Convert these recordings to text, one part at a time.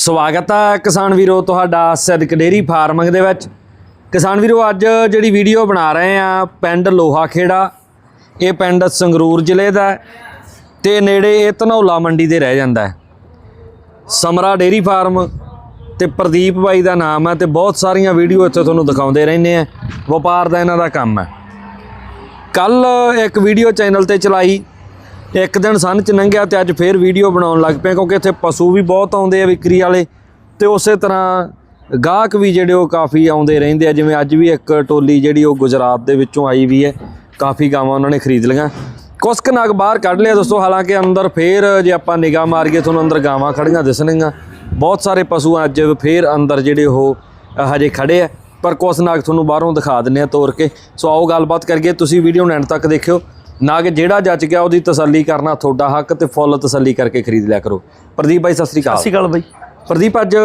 ਸਵਾਗਤ ਹੈ ਕਿਸਾਨ ਵੀਰੋ ਤੁਹਾਡਾ ਸਿੱਧਕ ਡੇਰੀ ਫਾਰਮਿੰਗ ਦੇ ਵਿੱਚ। ਕਿਸਾਨ ਵੀਰੋ, ਅੱਜ ਜਿਹੜੀ ਵੀਡੀਓ ਬਣਾ ਰਹੇ ਆ, ਪਿੰਡ ਲੋਹਾ ਖੇੜਾ ਇਹ ਪਿੰਡ ਸੰਗਰੂਰ ਜ਼ਿਲ੍ਹੇ ਦਾ ਹੈ ਤੇ ਨੇੜੇ ਇਹ ਧਨੌਲਾ ਮੰਡੀ ਦੇ ਰਹਿ ਜਾਂਦਾ ਹੈ। ਸਮਰਾ ਡੇਰੀ ਫਾਰਮ ਤੇ ਪ੍ਰਦੀਪ ਬਾਈ ਦਾ ਨਾਮ ਹੈ ਤੇ ਬਹੁਤ ਸਾਰੀਆਂ ਵੀਡੀਓ ਇੱਥੇ ਤੁਹਾਨੂੰ ਦਿਖਾਉਂਦੇ ਰਹਿੰਦੇ ਆ। ਵਪਾਰ ਦਾ ਇਹਨਾਂ ਦਾ ਕੰਮ ਹੈ। ਕੱਲ ਇੱਕ ਵੀਡੀਓ ਚੈਨਲ ਤੇ ਚਲਾਈ ਇੱਕ ਦਿਨ ਸਨ ਚ ਲੰਘਿਆ ਤੇ ਅੱਜ ਫੇਰ ਵੀਡੀਓ ਬਣਾਉਣ ਲੱਗ ਪਿਆ ਕਿਉਂਕਿ ਇੱਥੇ ਪਸ਼ੂ ਵੀ ਬਹੁਤ ਆਉਂਦੇ ਆ ਵਿਕਰੀ ਵਾਲੇ ਤੇ ਉਸੇ ਤਰ੍ਹਾਂ ਗਾਹਕ ਵੀ ਜਿਹੜੇ ਉਹ ਕਾਫੀ ਆਉਂਦੇ ਰਹਿੰਦੇ ਆ, ਜਿਵੇਂ ਅੱਜ ਵੀ ਇੱਕ ਟੋਲੀ ਜਿਹੜੀ ਉਹ ਗੁਜਰਾਤ ਦੇ ਵਿੱਚੋਂ ਆਈ ਵੀ ਹੈ, ਕਾਫੀ ਗਾਵਾਂ ਉਹਨਾਂ ਨੇ ਖਰੀਦ ਲਈਆਂ। ਕੁਸਕ ਨਾਗ ਬਾਹਰ ਕੱਢ ਲਿਆ ਦੋਸਤੋ, ਹਾਲਾਂਕਿ ਅੰਦਰ ਫੇਰ ਜੇ ਆਪਾਂ ਨਿਗਾਹ ਮਾਰੀਏ ਤੁਹਾਨੂੰ ਅੰਦਰ ਗਾਵਾਂ ਖੜੀਆਂ ਦਿਸਣਗੀਆਂ। ਬਹੁਤ ਸਾਰੇ ਪਸ਼ੂ ਅੱਜ ਫੇਰ ਅੰਦਰ ਜਿਹੜੇ ਉਹ ਹਜੇ ਖੜੇ ਆ, ਪਰ ਕੁਛ ਨਾਗ ਤੁਹਾਨੂੰ ਬਾਹਰੋਂ ਦਿਖਾ ਦਿੰਨੇ ਆ ਤੋਰ ਕੇ। ਸੋ ਆਓ ਗੱਲਬਾਤ ਕਰੀਏ, ਤੁਸੀਂ ਵੀਡੀਓ ਨੂੰ ਐਂਡ ਤੱਕ ਦੇਖਿਓ। ਨਾਗ ਜਿਹੜਾ ਜੱਜ ਗਿਆ ਉਹਦੀ ਤਸੱਲੀ ਕਰਨਾ ਤੁਹਾਡਾ ਹੱਕ ਤੇ ਫੁੱਲ ਤਸੱਲੀ ਕਰਕੇ ਖਰੀਦ ਲਿਆ ਕਰੋ। ਪ੍ਰਦੀਪ ਬਾਈ ਸਤਿ ਸ੍ਰੀ ਅਕਾਲ। ਸਤਿ ਸ਼੍ਰੀ ਅਕਾਲ ਬਾਈ। ਪ੍ਰਦੀਪ ਅੱਜ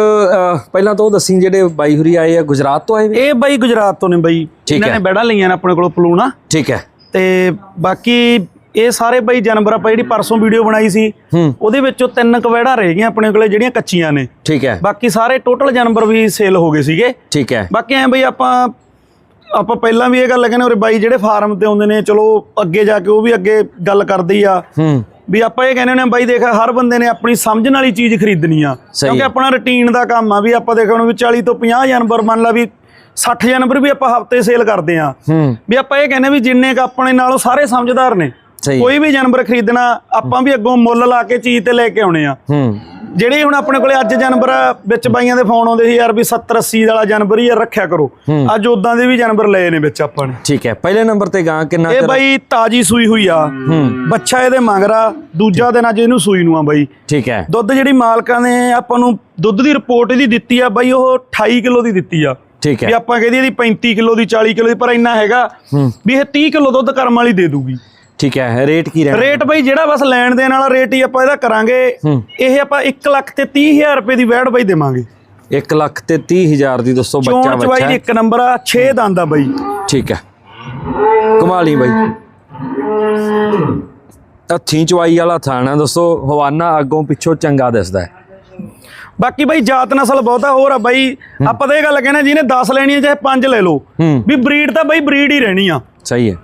ਪਹਿਲਾਂ ਤਾਂ ਉਹ ਦੱਸੀ ਜਿਹੜੇ ਬਾਈ ਹੁਰੀ ਆਏ ਆ ਗੁਜਰਾਤ ਤੋਂ ਆਏ ਇਹ ਬਾਈ ਗੁਜਰਾਤ ਤੋਂ ਨੇ ਬਾਈ। ਇਹਨਾਂ। ਨੇ ਬੈੜਾ ਲਈਆਂ ਨੇ ਆਪਣੇ ਕੋਲ ਪਲੂਣਾ। ਠੀਕ ਹੈ। ਤੇ ਬਾਕੀ ਇਹ ਸਾਰੇ ਬਾਈ ਜਾਨਵਰ ਆਪਾਂ ਜਿਹੜੀ ਪਰਸੋਂ ਵੀਡੀਓ ਬਣਾਈ ਸੀ ਉਹਦੇ ਵਿੱਚੋਂ ਤਿੰਨ ਕਵੈੜਾ ਰਹਿ ਗਈਆਂ ਆਪਣੇ ਕੋਲੇ ਜਿਹੜੀਆਂ ਕੱਚੀਆਂ ਨੇ। ਠੀਕ ਹੈ। ਬਾਕੀ ਸਾਰੇ ਟੋਟਲ ਜਾਨਵਰ ਵੀ ਸੇਲ ਹੋ ਗਏ ਸੀਗੇ। ਠੀਕ ਹੈ। ਬਾਕੀ ਐ ਬਈ ਆਪਾਂ ਆਪਾਂ ਪਹਿਲਾਂ ਵੀ ਇਹ ਗੱਲ ਕਹਿੰਦੇ ਉਰੇ ਬਾਈ ਜਿਹੜੇ ਫਾਰਮ ਤੇ ਆਉਂਦੇ ਨੇ ਚਲੋ ਅੱਗੇ ਜਾ ਕੇ ਉਹ ਵੀ ਅੱਗੇ ਗੱਲ ਕਰਦੇ ਆ। ਹੂੰ। ਵੀ ਆਪਾਂ ਇਹ ਕਹਿੰਦੇ ਨੇ ਬਾਈ ਦੇਖ ਹਰ ਬੰਦੇ ਨੇ ਆਪਣੀ ਸਮਝਣ ਵਾਲੀ ਚੀਜ਼ ਖਰੀਦਣੀ ਆ। ਕਿਉਂਕਿ। ਆਪਣਾ ਰੁਟੀਨ ਦਾ ਕੰਮ ਆ ਵੀ ਆਪਾਂ ਦੇਖਣ ਨੂੰ ਵੀ 40 ਤੋਂ 50 ਜਾਨਵਰ ਮੰਨ ਲਾ ਵੀ 60 ਜਾਨਵਰ ਵੀ ਆਪਾਂ ਹਫ਼ਤੇ ਸੇਲ ਕਰਦੇ ਆ। ਹੂੰ। ਵੀ ਆਪਾਂ ਇਹ ਕਹਿੰਦੇ ਵੀ ਜਿੰਨੇ ਕ ਆਪਣੇ ਨਾਲੋਂ ਸਾਰੇ ਸਮਝਦਾਰ ਨੇ ਕੋਈ ਵੀ ਜਾਨਵਰ ਖਰੀਦਣਾ ਆਪਾਂ ਵੀ ਅੱਗੋਂ ਮੁੱਲ ਲਾ ਕੇ ਚੀਜ਼ ਤੇ ਲੈ ਕੇ ਆਉਣੇ ਆ। ਹੂੰ। ਜਿਹੜੇ ਹੁਣ ਆਪਣੇ ਕੋਲੇ ਅੱਜ ਜਾਨਵਰ ਵਿੱਚ ਬਾਈਆਂ ਦੇ ਫੋਨ ਆਉਂਦੇ ਸੀ ਯਾਰ ਵੀ 70 80 ਵਾਲਾ ਜਾਨਵਰ ਹੀ ਯਾਰ ਰੱਖਿਆ ਕਰੋ। ਅੱਜ ਉਦਾਂ ਦੇ ਵੀ ਜਾਨਵਰ ਲਏ ਨੇ ਵਿੱਚ ਆਪਾਂ ਨੇ। ਠੀਕ ਹੈ ਪਹਿਲੇ ਨੰਬਰ ਤੇ ਗਾਂ ਕਿੰਨਾ ਇਹ ਬਾਈ ਤਾਜੀ ਸੂਈ ਹੋਈ ਆ। ਹੂੰ। ਬੱਚਾ ਇਹਦੇ ਮੰਗਰਾ ਦੂਜਾ ਦਿਨ ਅੱਜ ਇਹਨੂੰ ਸੂਈ ਨੂੰ ਆ ਬਾਈ। ਠੀਕ ਹੈ। ਦੁੱਧ ਜਿਹੜੀ ਮਾਲਕਾਂ ਨੇ ਆਪਾਂ ਨੂੰ ਦੁੱਧ ਦੀ ਰਿਪੋਰਟ ਇਹਦੀ ਦਿੱਤੀ ਆ ਬਾਈ ਉਹ 28 ਕਿਲੋ ਦੀ ਦਿੱਤੀ ਆ। ਠੀਕ ਵੀ ਹੈ ਆਪਾਂ ਕਹਿੰਦੀ ਇਹਦੀ 35 ਕਿਲੋ ਦੀ 40 ਕਿਲੋ ਦੀ ਪਰ ਇੰਨਾ ਹੈਗਾ ਵੀ ਇਹ 30 ਕਿਲੋ ਦੁੱਧ ਕਰਮ ਵਾਲੀ ਦੇ ਦੂਗੀ। ਠੀਕ ਹੈ ਰੇਟ ਕੀ ਰਹਿਣਾ? ਰੇਟ ਬਾਈ ਜਿਹੜਾ ਬਸ ਲੈਣ ਦੇਣ ਵਾਲਾ ਰੇਟ ਹੀ ਆਪਾਂ ਇਹਦਾ ਕਰਾਂਗੇ। ਇਹ ਆਪਾਂ 1 ਲੱਖ ਤੇ 30000 ਰੁਪਏ ਦੀ ਵੈੜ ਬਾਈ ਦੇਵਾਂਗੇ। 1 ਲੱਖ ਤੇ 30 ਹਜ਼ਾਰ ਦੀ ਦੋਸਤੋ ਬੱਚਾ ਚੋਣ ਚਵਾਈ ਬੱਚਾ ਦੀ ਹੈ। ਇੱਕ ਨੰਬਰ ਆ 6 ਦੰਦ ਆ ਬਾਈ। ਠੀਕ ਹੈ। ਕਮਾਲੀ ਬਾਈ। ਹੱਥੀਂ ਚਵਾਈ ਵਾਲਾ ਥਾਣਾ ਦੋਸਤੋ ਹਵਾਨਾ ਅੱਗੋਂ ਪਿੱਛੋਂ ਚੰਗਾ ਦਿਸਦਾ ਹੈ। ਬਾਕੀ ਬਾਈ ਜਾਤ ਨਸਲ ਬਹੁਤਾ ਹੋਰ ਆ ਬਾਈ ਆਪਾਂ ਤਾਂ ਇਹ ਗੱਲ ਕਹਿੰਦੇ ਜਿਹਨੇ 10 ਲੈਣੀ ਹੈ ਚਾਹੇ 5 ਲੈ ਲਓ। ਵੀ ਬਰੀਡ ਤਾਂ ਬਾਈ ਬਰੀਡ ਹੀ ਰਹਿਣੀ ਆ। ਸਹੀ ਹੈ।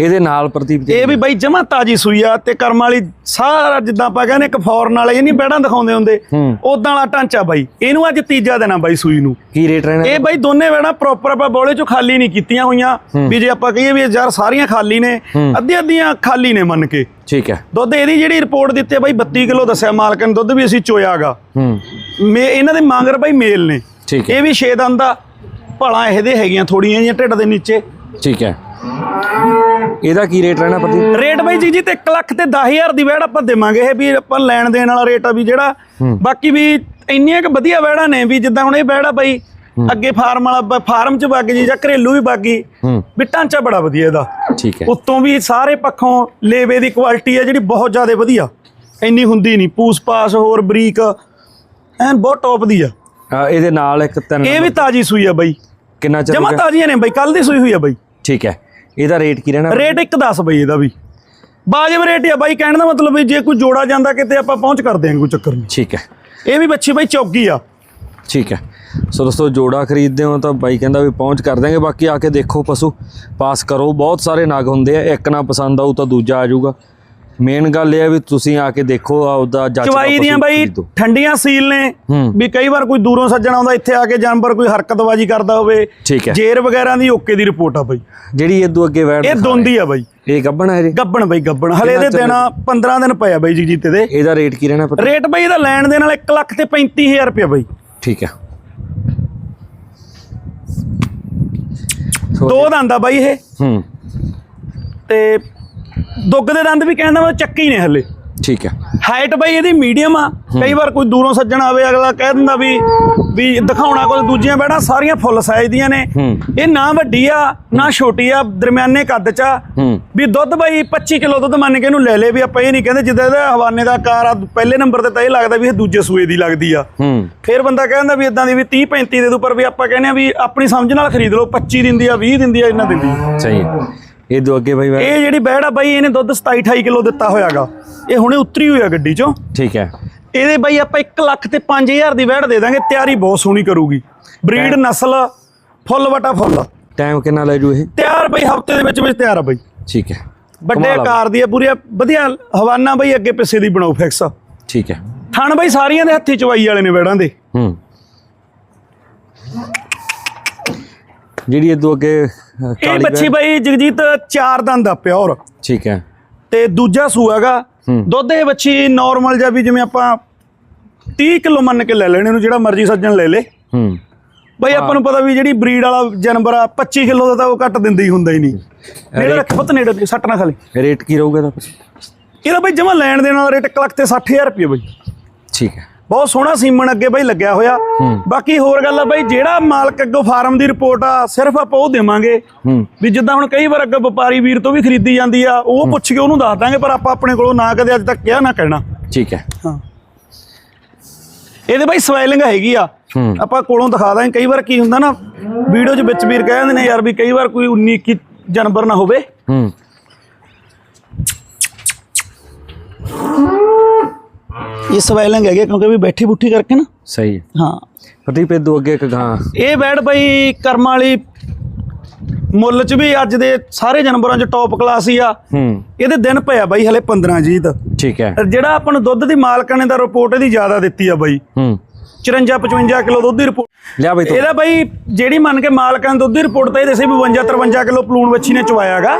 ਇਹਦੇ ਨਾਲ ਪ੍ਰਦੀਪ ਜੀ ਇਹ ਵੀ ਬਾਈ ਜਮਾ ਤਾਜੀ ਸੂਈ ਆ ਤੇ ਕਰਮ ਵਾਲੀ ਸਾਰਾ ਜਿੱਦਾਂ ਆਪਾਂ ਕਹਿੰਦੇ ਇੱਕ ਫੌਰਨ ਵਾਲੇ ਇਹ ਨਹੀਂ ਬੈੜਾਂ ਦਿਖਾਉਂਦੇ ਹੁੰਦੇ। ਉਦਾਂ ਵਾਲਾ ਢਾਂਚਾ ਬਾਈ। ਇਹਨੂੰ ਅੱਜ ਤੀਜਾ ਦਿਨ ਆ ਬਾਈ ਸੂਈ ਨੂੰ। ਕੀ ਰੇਟ ਰਹਿਣਾ ਇਹ ਬਾਈ ਦੋਨੇ ਬੈੜਾਂ ਪ੍ਰੋਪਰ ਆਪਾਂ ਬੋਲੇ ਚੋਂ ਖਾਲੀ ਨਹੀਂ ਕੀਤੀਆਂ ਹੋਈਆਂ। ਵੀ ਜੇ ਆਪਾਂ ਕਹੀਏ ਵੀ ਯਾਰ ਸਾਰੀਆਂ ਖਾਲੀ ਨੇ ਅੱਧੀ ਅੱਧੀਆਂ ਖਾਲੀ ਨੇ ਮੰਨ ਕੇ। ਠੀਕ ਹੈ। ਦੁੱਧ ਇਹਦੀ ਜਿਹੜੀ ਰਿਪੋਰਟ ਦਿੱਤੀ ਬਾਈ 32 ਕਿਲੋ ਦੱਸਿਆ ਮਾਲਕ ਨੇ ਦੁੱਧ ਵੀ ਅਸੀਂ ਚੋਇਆਗਾ। ਮੇ ਇਹਨਾਂ ਦੇ ਮਾਂਗਰ ਬਾਈ ਮੇਲ ਨੇ। ਠੀਕ ਹੈ। ਇਹ ਵੀ 6 ਦੰਦ ਦਾ ਭਲਾ ਇਹਦੇ ਹੈਗੀਆਂ ਥੋੜੀਆਂ ਜਿਹੀਆਂ ਢਿੱਡ ਦੇ ਨੀਚੇ। ਠੀਕ ਹੈ। ਇਹਦਾ ਕੀ ਰੇਟ ਰਹਿਣਾ ਪ੍ਰਦੀਪ? ਰੇਟ ਬਾਈ ਜੀ ਜੀ ਤੇ 1 ਲੱਖ ਤੇ 10000 ਦੀ ਵੈੜ ਆਪਾਂ ਦੇਵਾਂਗੇ ਇਹ ਵੀ ਆਪਾਂ ਲੈਣ ਦੇਣ ਵਾਲਾ ਰੇਟ ਆ ਵੀ ਜਿਹੜਾ। ਬਾਕੀ ਵੀ ਇੰਨੀਆਂ ਕਿ ਵਧੀਆ ਵੈੜਾਂ ਨੇ ਵੀ ਜਿੱਦਾਂ ਹੁਣ ਇਹ ਵੈੜ ਬਾਈ ਅੱਗੇ ਫਾਰਮ ਵਾਲਾ ਫਾਰਮ ਚ ਵਗ ਜੀ ਜਾਂ ਘਰੇਲੂ ਵੀ ਬਾਗੀ ਹੂੰ। ਵੀ ਢਾਂਚਾ ਬੜਾ ਵਧੀਆ ਇਹਦਾ। ਠੀਕ ਹੈ। ਉੱਤੋਂ ਵੀ ਸਾਰੇ ਪੱਖੋਂ ਲੇਵੇ ਦੀ ਕੁਆਲਿਟੀ ਆ ਜਿਹੜੀ ਬਹੁਤ ਜ਼ਿਆਦਾ ਵਧੀਆ। ਇੰਨੀ ਹੁੰਦੀ ਨਹੀਂ ਪੂਸ ਪਾਸ ਹੋਰ ਬਰੀਕ ਐਨ ਬਹੁਤ ਟੌਪ ਦੀ ਆ। ਇਹਦੇ ਨਾਲ ਇੱਕ ਤਿੰਨ ਇਹ ਵੀ ਤਾਜੀ ਸੂਈ ਆ ਬਾਈ। ਕਿੰਨਾ ਚੱਲ ਜਮਾ ਤਾਜ਼ੀਆਂ ਨੇ ਬਾਈ ਕੱਲ ਦੀ ਸੂਈ ਹੋਈ ਆ ਬਾਈ। ਠੀਕ ਹੈ। ਇਹਦਾ ਰੇਟ ਕੀ ਰਹਿਣਾ? ਰੇਟ ਇੱਕ ਦੱਸ ਬਈ ਇਹਦਾ ਵੀ। ਬਾਜਬ ਰੇਟ ਆ ਬਾਈ ਕਹਿਣ ਦਾ ਮਤਲਬ ਵੀ ਜੇ ਕੋਈ ਜੋੜਾ ਜਾਂਦਾ ਕਿਤੇ ਆਪਾਂ ਪਹੁੰਚ ਕਰ ਦਿਆਂਗੇ ਕੋਈ ਚੱਕਰ ਨਹੀਂ। ਠੀਕ ਹੈ। ਇਹ ਵੀ ਬੱਚੀ ਬਾਈ ਚੌਗੀ ਆ। ਠੀਕ ਹੈ। ਸੋ ਦੋਸਤੋ ਜੋੜਾ ਖਰੀਦਦੇ ਹੋ ਤਾਂ ਬਾਈ ਕਹਿੰਦਾ ਵੀ ਪਹੁੰਚ ਕਰ ਦਾਂਗੇ ਬਾਕੀ ਆ ਕੇ ਦੇਖੋ ਪਸ਼ੂ ਪਾਸ ਕਰੋ। ਬਹੁਤ ਸਾਰੇ ਨਗ ਹੁੰਦੇ ਆ ਇੱਕ ਨਾ ਪਸੰਦ ਆਊ ਤਾਂ ਦੂਜਾ ਆ ਜਾਊਗਾ। ਮੇਨ ਗੱਲ ਇਹ ਹੈ ਵੀ ਤੁਸੀਂ ਆ ਕੇ ਦੇਖੋ ਆਪਦਾ ਜੱਜ ਦਾ ਚਵਾਈ ਦੀਆਂ ਬਾਈ। ਠੰਡੀਆਂ ਸੀਲ ਨੇ। ਵੀ ਕਈ ਵਾਰ ਕੋਈ ਦੂਰੋਂ ਸੱਜਣ ਆਉਂਦਾ ਇੱਥੇ ਆ ਕੇ ਜਾਨਵਰ ਕੋਈ ਹਰਕਤਬਾਜੀ ਕਰਦਾ ਹੋਵੇ। ਜੇਰ ਵਗੈਰਾ ਦੀ ਓਕੇ ਦੀ ਰਿਪੋਰਟ ਆ ਬਾਈ। ਜਿਹੜੀ ਇਦੋਂ ਅੱਗੇ ਵੈਟ ਇਹ ਦੋਂਦੀ ਆ ਬਾਈ। ਇਹ ਗੱਬਣ ਹੈ ਜੀ ਗੱਬਣ ਬਾਈ ਗੱਬਣ। ਹਲੇ ਇਹਦੇ ਦਿਨ 15 ਦਿਨ ਪਏ ਆ ਬਾਈ ਜੀ ਜੀਤੇ ਦੇ। ਇਹਦਾ ਰੇਟ ਕੀ ਰਹਿਣਾ ਪਤਾ? ਰੇਟ ਬਾਈ ਇਹਦਾ ਲੈਣ ਦੇ ਨਾਲ 1 ਲੱਖ ਤੇ 35000 ਰੁਪਏ ਬਾਈ। ਠੀਕ ਹੈ। ਦੋ ਦੰਦ ਆ ਬਾਈ ਇਹ। ਹੂੰ। ਤੇ ਦੁੱਗ ਦੇ ਦੰਦ ਵੀ ਕਹਿੰਦਾ ਮੈਂ ਚੱਕੀ ਨੇ ਹਲੇ। ਠੀਕ ਹੈ। ਹਾਈਟ ਬਾਈ ਇਹਦੀ ਮੀਡੀਅਮ ਆ। ਕਈ ਵਾਰ ਕੋਈ ਦੂਰੋਂ ਸੱਜਣ ਆਵੇ ਅਗਲਾ ਕਹਿ ਦਿੰਦਾ ਵੀ ਵੀ ਦਿਖਾਉਣਾ ਕੋਈ ਦੂਜੀਆਂ ਬੈੜਾਂ ਸਾਰੀਆਂ ਫੁੱਲ ਸਾਈਜ਼ ਦੀਆਂ ਨੇ। ਇਹ ਨਾ ਵੱਡੀ ਆ ਨਾ ਛੋਟੀ ਆ ਦਰਮਿਆਨੇ ਕੱਦ ਚ ਆ। ਵੀ ਦੁੱਧ ਬਾਈ 25 ਕਿਲੋ ਦੁੱਧ ਮੰਨ ਕੇ ਇਹਨੂੰ ਲੈ ਲੇ ਵੀ ਆਪਾਂ ਇਹ ਨਹੀਂ ਕਹਿੰਦੇ ਜਿੱਦਾਂ ਇਹਦਾ ਹਵਾਨੇ ਦਾ ਆਕਾਰ ਆ ਪਹਿਲੇ ਨੰਬਰ ਤੇ ਤਾਂ ਇਹ ਲੱਗਦਾ ਵੀ ਇਹ ਦੂਜੇ ਸੂਏ ਦੀ ਲੱਗਦੀ ਆ। ਫਿਰ ਬੰਦਾ ਕਹਿੰਦਾ ਵੀ ਇਦਾਂ ਦੀ ਵੀ 30 35 ਦੇ ਦੋ ਪਰ ਵੀ ਆਪਾਂ ਕਹਿੰਦੇ ਆ ਵੀ ਆਪਣੀ ਸਮਝ ਨਾਲ ਖਰੀਦ ਲਓ 25 ਦਿੰਦੀ ਆ 20 ਦਿੰਦੀ ਆ ਇੰਨਾ ਦਿੰਦੀ। ਸਹੀ ਹੈ। ਇਹ ਦੋ ਅੱਗੇ ਬਾਈ ਇਹ ਜਿਹੜੀ ਬੈੜ ਆ ਬਾਈ ਇਹਨੇ ਦੁੱਧ 27 28 ਕਿਲੋ ਦਿੱਤਾ ਹੋਇਆਗਾ। ਇਹ ਹੁਣੇ ਉਤਰੀ ਹੋਈ ਆ ਗੱਡੀ ਚੋਂ। ਠੀਕ ਹੈ। ਇਹਦੇ ਬਾਈ ਆਪਾਂ 1 ਲੱਖ ਤੇ 5000 ਦੀ ਵੈੜ ਦੇ ਦਾਂਗੇ ਤਿਆਰੀ ਬਹੁਤ ਸੋਹਣੀ ਕਰੂਗੀ। ਬਰੀਡ ਨਸਲ ਫੁੱਲ ਵਟਾ ਫੁੱਲ। ਟਾਈਮ ਕਿੰਨਾ ਲੈ ਜੂ ਇਹ? ਤਿਆਰ ਬਈ ਹਫ਼ਤੇ ਦੇ ਵਿੱਚ ਵਿੱਚ ਤਿਆਰ ਆ ਬਈ। ਠੀਕ ਹੈ। ਵੱਡੇ ਆਕਾਰ ਦੀ ਆ ਪੂਰੀ ਵਧੀਆ ਹਵਾਨਾ ਬਈ ਅੱਗੇ ਪਿੱਛੇ ਦੀ ਬਣਾਓ ਫਿਕਸ ਠੀਕ ਹੈ। ਥਣ ਬਈ ਸਾਰੀਆਂ ਦੇ ਹੱਥੀ ਚਵਾਈ ਵਾਲੇ ਨੇ ਵੈੜਾਂ ਦੇ। ਹੂੰ। ਜਿਹੜੀ ਇਹ ਦੋ ਅੱਗੇ ਇਹ ਬੱਚੀ ਬਈ ਜਗਜੀਤ ਚਾਰ ਦੰਦ ਆ ਪਿਓਰ। ਠੀਕ ਹੈ। ਤੇ ਦੂਜਾ ਸੂਆ ਹੈਗਾ। ਦੁੱਧ ਇਹ ਬੱਚੀ ਨਾਰਮਲ ਜਿਹਾ ਵੀ ਜਿਵੇਂ ਆਪਾਂ 30 ਕਿਲੋ ਮੰਨ ਕੇ ਲੈ ਲੈਣੇ ਇਹਨੂੰ ਜਿਹੜਾ ਮਰਜ਼ੀ ਸੱਜਣ ਲੈ ਲੇ। ਹੂੰ। ਬਈ ਆਪਾਂ ਨੂੰ ਪਤਾ ਵੀ ਜਿਹੜੀ ਬਰੀਡ ਵਾਲਾ ਜਾਨਵਰ ਆ 25 ਕਿਲੋ ਦਾ ਤਾਂ ਉਹ ਘੱਟ ਦਿੰਦਾ ਹੀ ਹੁੰਦਾ ਹੀ ਨਹੀਂ। ਨੇੜੇ ਰੱਖ ਪੁੱਤ ਨੇੜੇ ਤੇ ਸੱਟ ਨਾ ਖਾਲੀ। ਰੇਟ ਕੀ ਰਹੂਗਾ ਇਹਦਾ? ਫਿਰ? ਇਹਦਾ ਬਈ ਜਮਾ ਲੈਣ ਦੇਣ ਵਾਲਾ ਰੇਟ 1 ਲੱਖ ਤੇ 60000 ਰੁਪਏ ਬਈ। ਠੀਕ ਹੈ। ਬਹੁਤ ਸੋਹਣਾ ਸੀਮਨ ਅੱਗੇ ਬਈ ਲੱਗਿਆ ਹੋਇਆ। ਬਾਕੀ ਹੋਰ ਗੱਲ ਆ ਬਈ ਜਿਹੜਾ ਮਾਲਕ ਅੱਗੋਂ ਫਾਰਮ ਦੀ ਰਿਪੋਰਟ ਆ ਸਿਰਫ ਆਪਾਂ ਉਹ ਦੇਵਾਂਗੇ। ਵੀ ਜਿੱਦਾਂ ਹੁਣ ਕਈ ਵਾਰ ਅੱਗੇ ਵਪਾਰੀ ਵੀਰ ਤੋਂ ਵੀ ਖਰੀਦੀ ਜਾਂਦੀ ਆ ਉਹ ਪੁੱਛ ਕੇ ਉਹਨੂੰ ਦੱਸ ਦਾਂਗੇ ਪਰ ਆਪਾਂ ਆਪਣੇ ਕੋਲੋਂ ਨਾ ਕਦੇ ਅੱਜ ਤੱਕ ਕਿਹਾ ਨਾ ਕਹਿਣਾ। ਠੀਕ ਹੈ। ਹਾਂ। ਇਹਦੇ ਬਈ ਸਵੈਲਿੰਗ ਹੈਗੀ ਆ। ਆਪਾਂ ਕੋਲੋਂ ਦਿਖਾ ਦਾਂਗੇ। ਕਈ ਵਾਰ ਕੀ ਹੁੰਦਾ ਨਾ ਵੀਡੀਓ 'ਚ ਵਿੱਚ ਵੀਰ ਕਹਿੰਦੇ ਨੇ ਯਾਰ ਵੀ ਕਈ ਵਾਰ ਕੋਈ 19 21 ਜਾਨਵਰ ਨਾ ਹੋਵੇ। ਇਹ ਸਵੈਲਿੰਗ ਹੈਗੇ ਕਿਉਂਕਿ ਵੀ ਬੈਠੀ ਬੁੱਠੀ ਕਰਕੇ ਨਾ। ਸਹੀ ਹੈ। ਹਾਂ। ਪ੍ਰਦੀਪ ਇਹ ਦੋ ਅੱਗੇ ਇੱਕ ਗਾਂ। ਇਹ ਬੈਡ ਬਈ ਕਰਮ ਵਾਲੀ ਮੁੱਲ 'ਚ ਵੀ ਅੱਜ ਦੇ ਸਾਰੇ ਜਾਨਵਰਾਂ 'ਚ ਟੌਪ ਕਲਾਸ ਹੀ ਆ। ਹੂੰ। ਇਹਦੇ ਦਿਨ ਪਿਆ ਬਾਈ ਹਲੇ 15 ਜੀਤ। ਠੀਕ ਹੈ। ਜਿਹੜਾ ਆਪਾਂ ਨੂੰ ਦੁੱਧ ਦੀ ਮਾਲਕਾਂ ਨੇ ਦਾ ਰਿਪੋਰਟ ਇਹਦੀ ਜ਼ਿਆਦਾ ਦਿੱਤੀ ਆ ਬਾਈ। ਹੂੰ। 54 55 ਕਿਲੋ ਦੁੱਧ ਦੀ ਰਿਪੋਰਟ ਲਿਆ ਬਈ ਤੂੰ। ਇਹਦਾ ਬਾਈ ਜਿਹੜੀ ਮੰਨ ਕੇ ਮਾਲਕਾਂ ਦੁੱਧ ਦੀ ਰਿਪੋਰਟ ਤਾਂ ਇਹਦੇ ਸੀ 52 53 ਕਿਲੋ ਪਲੂਣ ਵੱਛੀ ਨੇ ਚਵਾਇਆਗਾ।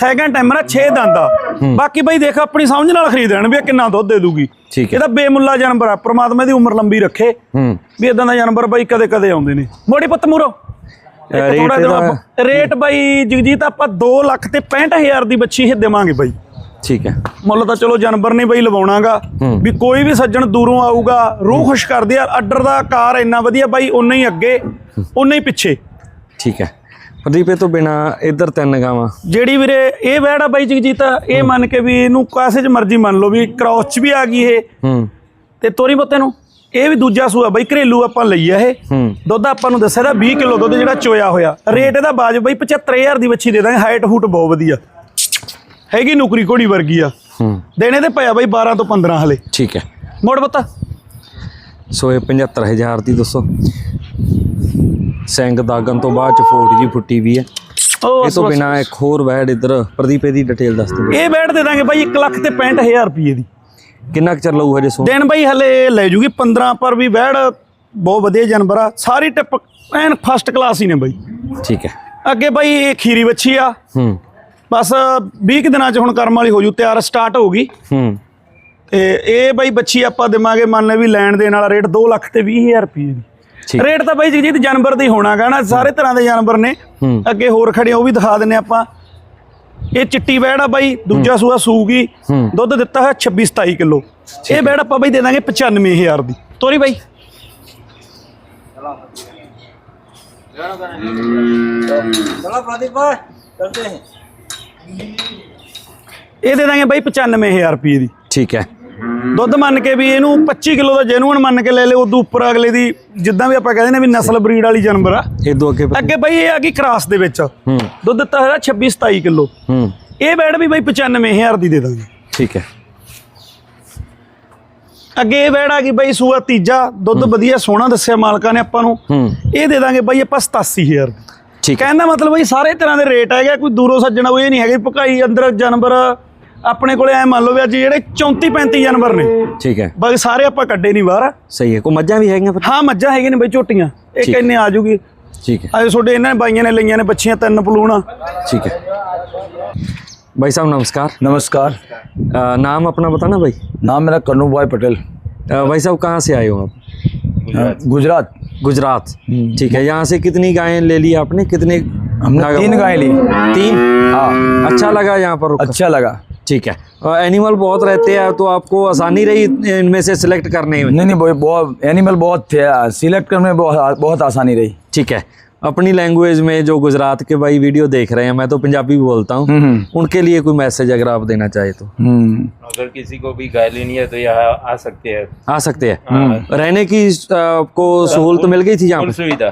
ਸੈਕੰਡ ਟਾਈਮ ਨਾ 6 ਦੰਦਾ ਬਾਕੀ ਬਾਈ ਦੇਖ ਆਪਣੀ ਸਮਝ ਨਾਲ ਖਰੀਦ ਲੈਣ ਵੀ ਇਹ ਕਿੰਨਾ ਦੁੱਧ ਦੇ ਦੂਗੀ। ਠੀਕ ਹੈ। ਇਹਦਾ ਬੇਮੁੱਲਾ ਜਾਨਵਰ ਆ ਪ੍ਰਮਾਤਮਾ ਦੀ ਉਮਰ ਲੰਬੀ ਰੱਖੇ। ਵੀ ਇਦਾਂ ਦਾ ਜਾਨਵਰ ਬਾਈ ਕਦੇ ਕਦੇ ਆਉਂਦੇ ਨੇ। ਮੋੜੀ ਪੁੱਤ ਮੂਰੋ। ਰੇਟ ਬਾਈ ਜਗਜੀਤ ਆਪਾਂ 2 ਲੱਖ ਤੇ 65000 ਦੀ ਬੱਚੀ ਇਹ ਦੇਵਾਂਗੇ ਬਾਈ। ਠੀਕ ਹੈ। ਮੁੱਲ ਤਾਂ ਚਲੋ ਜਾਨਵਰ ਨਹੀਂ ਬਈ ਲਵਾਉਣਾਗਾ। ਵੀ ਕੋਈ ਵੀ ਸੱਜਣ ਦੂਰੋਂ ਆਊਗਾ ਰੂਹ ਖੁਸ਼ ਕਰਦੇ ਆ ਅੱਡਰ ਦਾ ਕਾਰ ਇੰਨਾ ਵਧੀਆ ਬਾਈ ਉਨਾ ਹੀ ਅੱਗੇ ਉਨਾ ਹੀ ਪਿੱਛੇ। ਠੀਕ ਹੈ। ਪ੍ਰਦੀਪ ਇਹ ਤੋਂ ਬਿਨਾ ਇੱਧਰ ਤਿੰਨ ਗਾਵਾਂ। ਜਿਹੜੀ ਵੀਰੇ ਇਹ ਵੈੜ ਬਾਈ ਜਗਜੀਤ ਇਹ ਮੰਨ ਕੇ ਵੀ ਇਹਨੂੰ ਕਾਸੇ ਚ ਮਰਜ਼ੀ ਮੰਨ ਲਓ ਵੀ ਕ੍ਰਾਸ ਚ ਵੀ ਆ ਗਈ ਇਹ। ਹੂੰ। ਤੇ ਤੋਰੀ ਬੱਤੇ ਨੂੰ ਇਹ ਵੀ ਦੂਜਾ ਸੂਆ ਬਾਈ ਘਰੇਲੂ ਆਪਾਂ ਲਈ ਆ ਇਹ। ਦੁੱਧ ਆਪਾਂ ਨੂੰ ਦੱਸਿਆ ਦਾ 20 ਕਿਲੋ ਦੁੱਧ ਜਿਹੜਾ ਚੋਇਆ ਹੋਇਆ। ਰੇਟ ਇਹਦਾ ਬਾਜ ਬਾਈ 75000 ਦੀ ਬੱਚੀ ਦੇ ਦਾਂਗੇ ਹਾਈਟ ਹੂਟ ਬਹੁਤ ਵਧੀਆ। ਹੈਗੀ ਨੁਕਰੀ ਘੋੜੀ ਵਰਗੀ ਆ। ਹੂੰ। ਦੇਣੇ ਤੇ ਪਿਆ ਬਾਈ 12 ਤੋਂ 15 ਹਲੇ। ਠੀਕ ਹੈ। ਮੋੜ ਬੱਤਾ ਸੋ ਇਹ 75000 ਦੀ ਦੱਸੋ। ਸਿੰਘ ਦਾਗਨ ਤੋਂ ਬਾਅਦ ਚ ਫੋਟ ਜੀ ਫੁੱਟੀ ਵੀ ਹੈ। ਉਹ ਇਹ ਤੋਂ ਬਿਨਾ ਇੱਕ ਹੋਰ ਵੈੜ ਇੱਧਰ ਪ੍ਰਦੀਪ ਇਹਦੀ ਡਿਟੇਲ ਦੱਸ ਦਿਓ। ਇਹ ਬੈਠ ਦੇ ਦਾਂਗੇ ਬਾਈ 1 ਲੱਖ ਤੇ 65000 ਰੁਪਏ ਦੀ। ਕਿੰਨਾ ਕੁ ਚਿਰ ਲਊ ਹਜੇ ਸੋ ਦਿਨ ਬਾਈ ਹਲੇ ਲੈ ਜੂਗੀ 15 ਪਰ ਵੀ ਬੈੜ ਬਹੁਤ ਵਧੀਆ ਜਾਨਵਰ ਆ। ਸਾਰੀ ਟਿਪ ਐਨ ਫਸਟ ਕਲਾਸ ਹੀ ਨੇ ਬਾਈ। ਠੀਕ ਹੈ। ਅੱਗੇ ਬਾਈ ਇਹ ਖੀਰੀ ਬੱਚੀ ਆ। ਹੂੰ। ਬਸ 20 ਕੁ ਦਿਨਾਂ ਚ ਹੁਣ ਕਰਮ ਵਾਲੀ ਹੋ ਜੂ ਤਿਆਰ ਸਟਾਰਟ ਹੋਊਗੀ। ਹੂੰ। ਤੇ ਇਹ ਬਾਈ ਬੱਚੀ ਆਪਾਂ ਦੇਵਾਂਗੇ ਮੰਨ ਲੈ ਵੀ ਲੈਣ ਦੇਣ ਵਾਲਾ ਰੇਟ 2 ਲੱਖ ਤੇ 20000 ਰੁਪਏ ਦੀ। ਰੇਟ ਤਾਂ ਬਾਈ ਜਗਜੀਤ ਜਾਨਵਰ ਦੀ ਹੋਣਾਗਾ ਨਾ ਸਾਰੇ ਤਰ੍ਹਾਂ ਦੇ ਜਾਨਵਰ ਨੇ। ਅੱਗੇ ਹੋਰ ਖੜੇ ਉਹ ਵੀ ਦਿਖਾ ਦਿੰਨੇ ਆਪਾਂ। ਇਹ ਚਿੱਟੀ ਬੈੜ ਆ ਬਾਈ ਦੂਜਾ ਸੂਆ ਸੂਗੀ। ਦੁੱਧ ਦਿੱਤਾ ਹੋਇਆ 26 27 ਕਿਲੋ। ਇਹ ਬੈੜ ਆਪਾਂ ਬਾਈ ਦੇ ਦਾਂਗੇ 95000 ਦੀ। ਤੋਰੀ ਬਾਈ। ਚਲੋ ਪ੍ਰਦੀਪ ਭਾਈ ਚਲਦੇ ਇਹ ਦੇ ਦਾਂਗੇ ਬਾਈ 95000 ਰੁਪਏ ਦੀ। ਠੀਕ ਹੈ। ਦੁੱਧ ਮੰਨ ਕੇ ਵੀ ਇਹਨੂੰ 25 ਕਿਲੋ ਦਾ ਜੈਨੂਨ ਮੰਨ ਕੇ ਲੈ ਲਿਓ ਉਦੋਂ ਉੱਪਰ ਅਗਲੇ ਦੀ ਜਿੱਦਾਂ ਵੀ ਆਪਾਂ ਕਹਿੰਦੇ ਨੇ ਵੀ ਨਸਲ ਬਰੀਡ ਵਾਲੀ ਜਾਨਵਰ ਆ। ਇਹ ਦੋ ਅੱਗੇ ਅੱਗੇ ਬਾਈ ਇਹ ਆ ਗਈ ਕ੍ਰਾਸ ਦੇ ਵਿੱਚ। ਹੂੰ। ਦੁੱਧ ਦਿੱਤਾ ਹੋਇਆ 26 27 ਕਿਲੋ। ਹੂੰ। ਇਹ ਬੈਡ ਵੀ ਬਾਈ 95000 ਦੀ ਦੇ ਦਾਂਗੇ। ਠੀਕ ਹੈ। ਅੱਗੇ ਇਹ ਬੈਡ ਆ ਗਈ ਬਾਈ ਸੂਆ ਤੀਜਾ। ਦੁੱਧ ਵਧੀਆ ਸੋਹਣਾ ਦੱਸਿਆ ਮਾਲਕਾਂ ਨੇ ਆਪਾਂ ਨੂੰ। ਹੂੰ। ਇਹ ਦੇ ਦਾਂਗੇ ਬਾਈ ਆਪਾਂ 87000 ਦੀ। ਠੀਕ ਹੈ ਕਹਿਣ ਦਾ ਮਤਲਬ ਬਈ ਸਾਰੇ ਤਰ੍ਹਾਂ ਦੇ ਰੇਟ ਹੈਗੇ ਕੋਈ ਦੂਰੋਂ ਸੱਜਣਾ ਉਹ ਇਹ ਨਹੀਂ ਹੈਗੇ ਭਕਾਈ ਅੰਦਰ ਜਾਨਵਰ ਆਪਣੇ ਕੋਲੇ ਐ ਮੰਨ ਲਓ ਵੀ ਅੱਜ ਜਿਹੜੇ 34 35 ਜਾਨਵਰ ਨੇ ਠੀਕ ਹੈ ਬਾਕੀ ਸਾਰੇ ਆਪਾਂ ਕੱਢੇ ਨਹੀਂ ਬਾਹਰ ਸਹੀ ਹੈ ਕੋਈ ਮੱਝਾਂ ਵੀ ਹੈਗੀਆਂ ਫਿਰ ਹਾਂ ਮੱਝਾਂ ਹੈਗੀਆਂ ਨੇ ਬਈ ਝੋਟੀਆਂ ਇਹ ਠੀਕ। ਕਿੰਨੇ ਆ ਜੂਗੀ ਠੀਕ ਹੈ ਅੱਜ ਤੁਹਾਡੇ ਇਹਨਾਂ ਬਾਈਆਂ ਨੇ ਲਈਆਂ ਨੇ ਬੱਚੀਆਂ ਤਿੰਨ ਪਲੂਣਾ ठीक है भाई साहब नमस्कार नमस्कार अ, नाम अपना बताना भाई नाम मेरा कन्नू बॉय पटेल अ, भाई साहब कहाँ से आए हो आप गुजरात गुजरात। ठीक है यहाँ से कितनी गायें ले ली आपने? कितने हमने तीन गायें ली। तीन? हाँ। अच्छा लगा यहाँ पर अच्छा लगा। ठीक है। एनिमल बहुत रहते हैं तो आपको आसानी रही इनमें से सिलेक्ट करने में? नहीं नहीं बहुत- बहुत एनिमल बहुत थे सिलेक्ट करने में बहुत बहुत आसानी रही। ठीक है। अपनी लैंग्वेज में जो गुजरात के भाई वीडियो देख रहे हैं मैं तो पंजाबी बोलता हूँ हम्म उनके लिए कोई मैसेज अगर आप देना चाहे तो हम्म अगर किसी को भी गाय लेनी है तो यहाँ आ सकते हैं आ सकते हैं रहने की अ, आपको सहूलत मिल गई थी यहाँ फुल पे सुविधा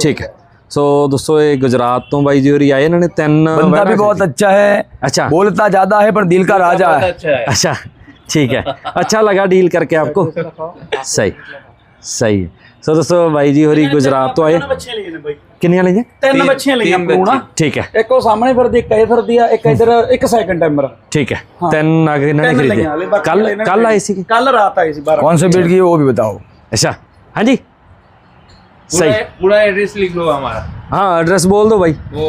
ठीक है ਸੋ ਦੋਸਤੋ ਇਹ ਗੁਜਰਾਤ ਤੋਂ ਬਾਈ ਜੀ ਹੋਰੀ ਆਏ ਇਹਨਾਂ ਨੇ ਤਿੰਨ बंदा ਵੈੜਾਂ भी बहुत अच्छा है अच्छा बोलता ज्यादा है पर दिल का राजा बहुत है अच्छा है अच्छा ठीक है अच्छा लगा डील करके आपको सही सही है सो दोस्तों भाई जी होरी गुजरात तो आए ਤਿੰਨ ਬੱਚੇ ਲਈਆਂ ਨੇ ਬਾਈ किन्नियां लेंगे ਤਿੰਨ ਤਿੰਨ- ਬੱਚੀਆਂ ਲਈਆਂ ਤਿੰਨ ਪੂਣਾ ठीक है ਇੱਕ ਉਹ ਸਾਹਮਣੇ ਫਿਰਦੀ ਇੱਕ ਇਹ ਫਿਰਦੀ ਆ ਇੱਕ ਇਧਰ ਇੱਕ ਸੈਕਿੰਡ ਟਾਈਮਰ ठीक है तीन आगे इन्होंने ਤਿੰਨ खरीदे ਲਈਆਂ ਹਲੇ ਬਾਕੀ कल ਹਲੇ ਇਹਨਾਂ कल ਨੇ आए सी ਕੱਲ ਰਾਤ ਆਈ ਸੀ 12 कौन से ब्रीड की है वो भी बताओ अच्छा हाँ जी पूरा सही पूरा एड्रेस लिख लो हमारा हाँ एड्रेस बोल दो भाई वो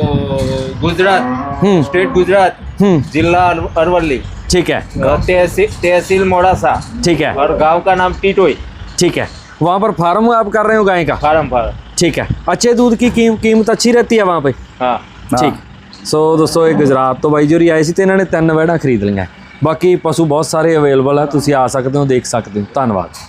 गुजरात हम्म स्टेट गुजरात हम्म जिला अर- अरवली ठीक है तहसील तहसील मोड़ासा ठीक है और गांव का नाम टीटोई ठीक है वहाँ पर फार्म आप कर रहे हो गाय का फार्म फार्म ठीक है अच्छे दूध की कीम, कीमत अच्छी रहती है वहाँ पे हाँ ਠੀਕ ਸੋ ਦੋਸਤੋ ਇਹ ਗੁਜਰਾਤ ਤੋਂ ਬਾਈ ਜੋਰੀ ਆਏ ਸੀ ਤੇ ਇਹਨਾਂ ਨੇ ਤਿੰਨ ਵਹਿੜਾਂ ਖਰੀਦ ਲਈਆਂ ਬਾਕੀ ਪਸ਼ੂ ਬਹੁਤ ਸਾਰੇ ਅਵੇਲੇਬਲ ਆ ਤੁਸੀਂ ਆ ਸਕਦੇ ਹੋ ਦੇਖ ਸਕਦੇ ਹੋ ਧੰਨਵਾਦ